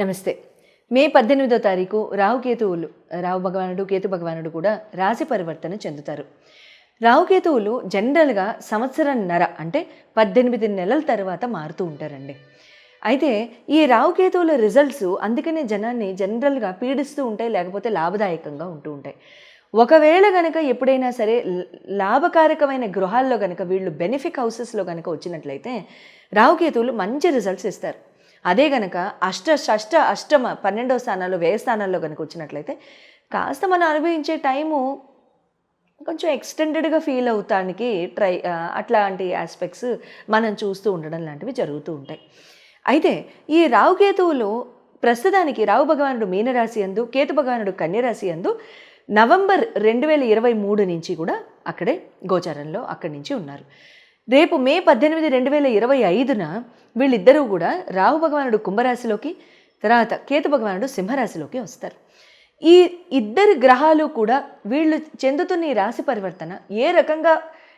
నమస్తే. మే పద్దెనిమిదో తారీఖు రాహుకేతువులు రాహు భగవానుడు కేతు భగవానుడు కూడా రాశి పరివర్తన చెందుతారు. రాహుకేతువులు జనరల్గా సంవత్సరంన్నర అంటే పద్దెనిమిది నెలల తర్వాత మారుతూ ఉంటారండి. అయితే ఈ రాహుకేతువుల రిజల్ట్స్ అందుకనే జనాన్ని జనరల్గా పీడిస్తూ ఉంటాయి లేకపోతే లాభదాయకంగా ఉంటూ ఉంటాయి. ఒకవేళ గనక ఎప్పుడైనా సరే లాభకారకమైన గృహాల్లో గనక వీళ్ళు బెనిఫిక్ హౌసెస్లో కనుక వచ్చినట్లయితే రాహుకేతువులు మంచి రిజల్ట్స్ ఇస్తారు. అదే గనక అష్ట షష్ట అష్టమ పన్నెండవ స్థానాల్లో వ్యయ స్థానాల్లో కనుక వచ్చినట్లయితే కాస్త మనం అనుభవించే టైము కొంచెం ఎక్స్టెండెడ్గా ఫీల్ అవుతానికి ట్రై అట్లాంటి ఆస్పెక్ట్స్ మనం చూస్తూ ఉండడం లాంటివి జరుగుతూ ఉంటాయి. అయితే ఈ రావుకేతువులు ప్రస్తుతానికి రావు భగవానుడు మీనరాశి అందు కేతు భగవానుడు కన్యరాశి అందు నవంబర్ రెండు వేల ఇరవై మూడు నుంచి కూడా అక్కడే గోచారంలో అక్కడి నుంచి ఉన్నారు. రేపు మే పద్దెనిమిది రెండు వేల ఇరవై ఐదున వీళ్ళిద్దరూ కూడా రాహు భగవానుడు కుంభరాశిలోకి తర్వాత కేతు భగవానుడు సింహరాశిలోకి వస్తారు. ఈ ఇద్దరు గ్రహాలు కూడా వీళ్ళు చెందుతున్న ఈ రాశి పరివర్తన ఏ రకంగా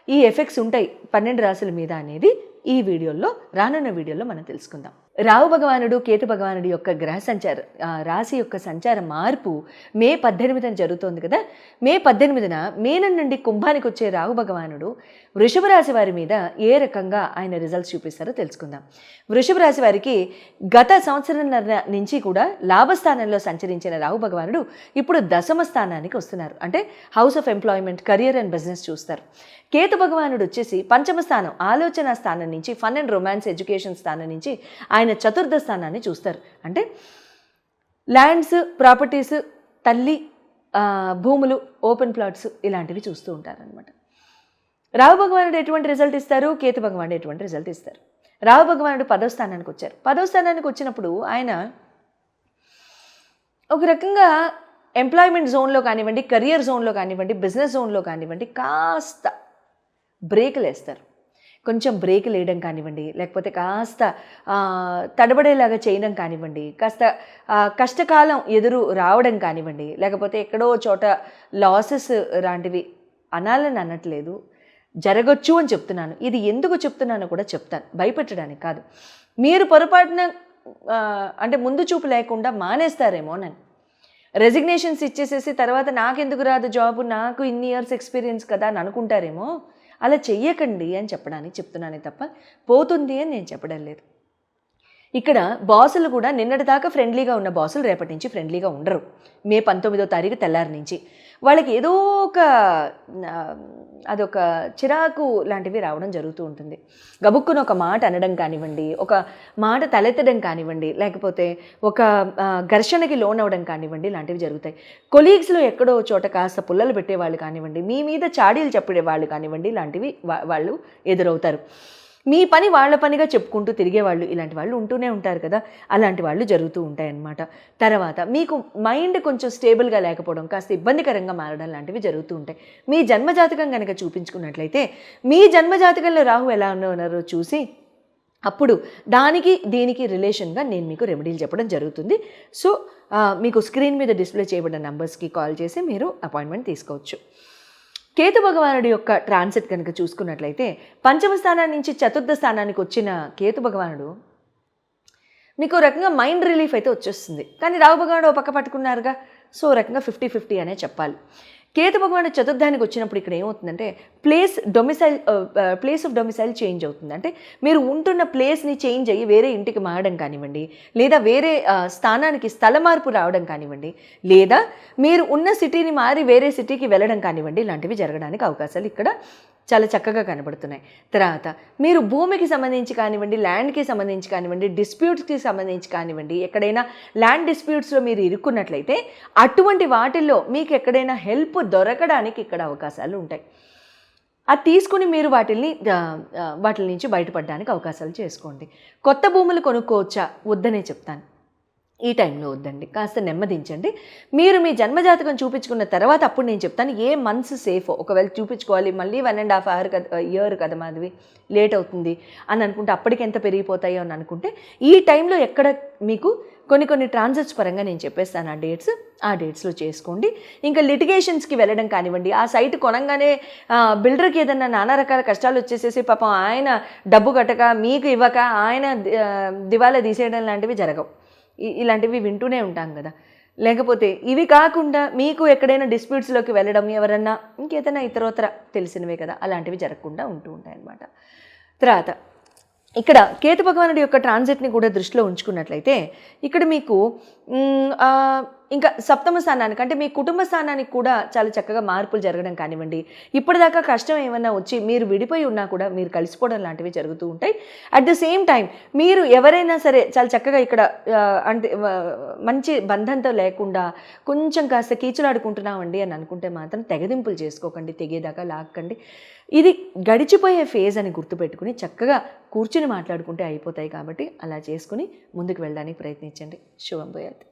ఈ ఎఫెక్ట్స్ ఉంటాయి పన్నెండు రాశుల మీద అనేది ఈ వీడియోలో రానున్న వీడియోలో మనం తెలుసుకుందాం. రావు భగవానుడు కేతు భగవానుడి యొక్క గ్రహ సంచార రాశి యొక్క సంచార మార్పు మే పద్దెనిమిదిన జరుగుతోంది కదా. మే పద్దెనిమిదిన మేనం నుండి కుంభానికి వచ్చే రాహు భగవానుడు వృషభ రాశి వారి మీద ఏ రకంగా ఆయన రిజల్ట్స్ చూపిస్తారో తెలుసుకుందాం. వృషభ రాశి వారికి గత సంవత్సరంన్నర నుంచి కూడా లాభస్థానంలో సంచరించిన రాహు భగవానుడు ఇప్పుడు దశమ స్థానానికి వస్తున్నారు. అంటే house of employment career and business చూస్తారు. కేతు భగవానుడు వచ్చేసి పంచమ స్థానం ఆలోచన స్థానం నుంచి ఫన్ అండ్ రొమాన్స్ ఎడ్యుకేషన్ స్థానం నుంచి ఆయన ఆయన చతుర్థ స్థానాన్ని చూస్తారు. అంటే ల్యాండ్స్ ప్రాపర్టీస్ తల్లి భూములు ఓపెన్ ప్లాట్స్ ఇలాంటివి చూస్తూ ఉంటారనమాట రావు భగవానుడు ఎటువంటి రిజల్ట్ ఇస్తారు? కేతు భగవానుడు ఎటువంటి రిజల్ట్ ఇస్తారు? రావు భగవానుడు పదవస్థానానికి వచ్చారు. పదవస్థానానికి వచ్చినప్పుడు ఆయన ఒక రకంగా ఎంప్లాయ్మెంట్ జోన్లో కానివ్వండి కెరియర్ జోన్లో కానివ్వండి బిజినెస్ జోన్లో కానివ్వండి కాస్త బ్రేకులు వేస్తారు కొంచెం బ్రేకులు వేయడం కానివ్వండి లేకపోతే కాస్త తడబడేలాగా చేయడం కానివ్వండి కాస్త కష్టకాలం ఎదురు రావడం కానివ్వండి లేకపోతే ఎక్కడో చోట లాసెస్ లాంటివి అనాలని అనట్లేదు. జరగచ్చు అని చెప్తున్నాను. ఇది ఎందుకు చెప్తున్నానో కూడా చెప్తాను. భయపెట్టడానికి కాదు. మీరు పొరపాటున అంటే ముందు చూపు లేకుండా మానేస్తారేమో నన్ను. రెసిగ్నేషన్స్ ఇచ్చేసేసి తర్వాత నాకెందుకు రాదు జాబ్ నాకు ఇన్ని ఇయర్స్ ఎక్స్పీరియన్స్ కదా అని అనుకుంటారేమో. అలా చెయ్యకండి అని చెప్పడానికి చెప్తున్నానే తప్ప పోతుంది అని నేను చెప్పడం లేదు. ఇక్కడ బాసులు కూడా నిన్నటి దాకా ఫ్రెండ్లీగా ఉన్న బాసులు రేపటి నుంచి ఫ్రెండ్లీగా ఉండరు. మే పంతొమ్మిదో తారీఖు తెల్లారి నుంచి. వాళ్ళకి ఏదో ఒక అదొక చిరాకు లాంటివి రావడం జరుగుతూ ఉంటుంది. గబుక్కున ఒక మాట అనడం కానివ్వండి ఒక మాట తలెత్తడం కానివ్వండి లేకపోతే ఒక ఘర్షణకి లోనవడం కానివ్వండి లాంటివి జరుగుతాయి. కొలీగ్స్లో ఎక్కడో చోట కాస్త పుల్లలు పెట్టేవాళ్ళు కానివ్వండి మీ మీద చాడీలు చెప్పే వాళ్ళు కానివ్వండి లాంటివి వా- వాళ్ళు ఎదురవుతారు. మీ పని వాళ్ళ పనిగా చెప్పుకుంటూ తిరిగేవాళ్ళు ఇలాంటి వాళ్ళు ఉంటూనే ఉంటారు కదా. అలాంటి వాళ్ళు జరుగుతూ ఉంటాయన్నమాట. తర్వాత మీకు మైండ్ కొంచెం స్టేబుల్గా లేకపోవడం కాస్త ఇబ్బందికరంగా మారడం లాంటివి జరుగుతూ ఉంటాయి. మీ జన్మజాతకం కనుక చూపించుకున్నట్లయితే మీ జన్మజాతకంలో రాహు ఎలా ఉన్నారో చూసి అప్పుడు దానికి దీనికి రిలేషన్గా నేను మీకు రెమెడీలు చెప్పడం జరుగుతుంది. సో మీకు స్క్రీన్ మీద డిస్ప్లే చేయబడిన నంబర్స్కి కాల్ చేసి మీరు అపాయింట్మెంట్ తీసుకోవచ్చు. కేతు భగవానుడి యొక్క ట్రాన్సిట్ కనుక చూసుకున్నట్లయితే పంచమ స్థానాన్ని నుంచి చతుర్థ స్థానానికి వచ్చిన కేతు భగవానుడు మీకు రకంగా మైండ్ రిలీఫ్ అయితే వచ్చేస్తుంది. కానీ రావు భగవానుడు ఒక పక్క పట్టుకున్నారుగా సో రకంగా ఫిఫ్టీ ఫిఫ్టీ అనే చెప్పాలి. కేతు భగవాన్ చతుర్థానికి వచ్చినప్పుడు ఇక్కడ ఏమవుతుందంటే place domicile place of domicile change అవుతుంది. అంటే మీరు ఉంటున్న ప్లేస్ని చేంజ్ అయ్యి వేరే ఇంటికి మారడం కానివ్వండి లేదా వేరే uh, స్థానానికి స్థల మార్పు రావడం కానివ్వండి లేదా మీరు ఉన్న సిటీని మారి వేరే సిటీకి వెళ్ళడం కానివ్వండి ఇలాంటివి జరగడానికి అవకాశాలు ఇక్కడ చాలా చక్కగా కనబడుతున్నాయి. తర్వాత మీరు భూమికి సంబంధించి కానివ్వండి ల్యాండ్కి సంబంధించి కానివ్వండి డిస్ప్యూట్స్కి సంబంధించి కానివ్వండి ఎక్కడైనా ల్యాండ్ డిస్ప్యూట్స్లో మీరు ఇరుక్కున్నట్లయితే అటువంటి వాటిల్లో మీకు ఎక్కడైనా హెల్ప్ దొరకడానికి ఇక్కడ అవకాశాలు ఉంటాయి. అది తీసుకుని మీరు వాటిని వాటి నుంచి బయటపడడానికి అవకాశాలు చేసుకోండి. కొత్త భూములు కొనుక్కోవచ్చా? వద్దనే చెప్తాను. ఈ టైంలో వద్దండి. కాస్త నెమ్మదించండి. మీరు మీ జన్మజాతకం చూపించుకున్న తర్వాత అప్పుడు నేను చెప్తాను ఏ మంత్స్ సేఫ్ ఒకవేళ చూపించుకోవాలి మళ్ళీ వన్ అండ్ హాఫ్ అవర్ కదా ఇయర్ కదా మాధవి లేట్ అవుతుంది అని అనుకుంటే అప్పటికి ఎంత పెరిగిపోతాయో అని అనుకుంటే ఈ టైంలో ఎక్కడ మీకు కొన్ని కొన్ని ట్రాన్సాక్ట్స్ పరంగా నేను చెప్పేస్తాను. ఆ డేట్స్ ఆ డేట్స్లో చేసుకోండి. ఇంకా లిటిగేషన్స్కి వెళ్ళడం కానివ్వండి. ఆ సైట్ కొనంగానే బిల్డర్కి ఏదన్నా నానా రకాల కష్టాలు వచ్చేసేసి పాపం ఆయన డబ్బు కట్టక మీకు ఇవ్వక ఆయన దివాలా తీసేయడం లాంటివి జరగవు. ఇలాంటివి వింటూనే ఉంటాం కదా. లేకపోతే ఇవి కాకుండా మీకు ఎక్కడైనా డిస్ప్యూట్స్లోకి వెళ్ళడం ఎవరన్నా ఇంకేదైనా ఇతరోతర తెలిసినవే కదా అలాంటివి జరగకుండా ఉంటూ ఉంటాయి అన్నమాట తర్వాత ఇక్కడ కేతు భగవానుడి యొక్క ట్రాన్సిట్ని కూడా దృష్టిలో ఉంచుకున్నట్లయితే ఇక్కడ మీకు ఇంకా సప్తమ స్థానానికి అంటే మీ కుటుంబ స్థానానికి కూడా చాలా చక్కగా మార్పులు జరగడం కానివ్వండి. ఇప్పటిదాకా కష్టం ఏమన్నా వచ్చి మీరు విడిపోయి ఉన్నా కూడా మీరు కలిసిపోవడం లాంటివి జరుగుతూ ఉంటాయి. అట్ ద సేమ్ టైం మీరు ఎవరైనా సరే చాలా చక్కగా ఇక్కడ అంటే మంచి బంధంతో లేకుండా కొంచెం కాస్త కీచులాడుకుంటున్నామండి అని అనుకుంటే మాత్రం తెగదింపులు చేసుకోకండి తెగేదాకా లాక్కండి. ఇది గడిచిపోయే ఫేజ్ అని గుర్తుపెట్టుకుని చక్కగా కూర్చుని మాట్లాడుకుంటే అయిపోతాయి కాబట్టి అలా చేసుకుని ముందుకు వెళ్ళడానికి ప్రయత్నించండి. శుభం పోయాది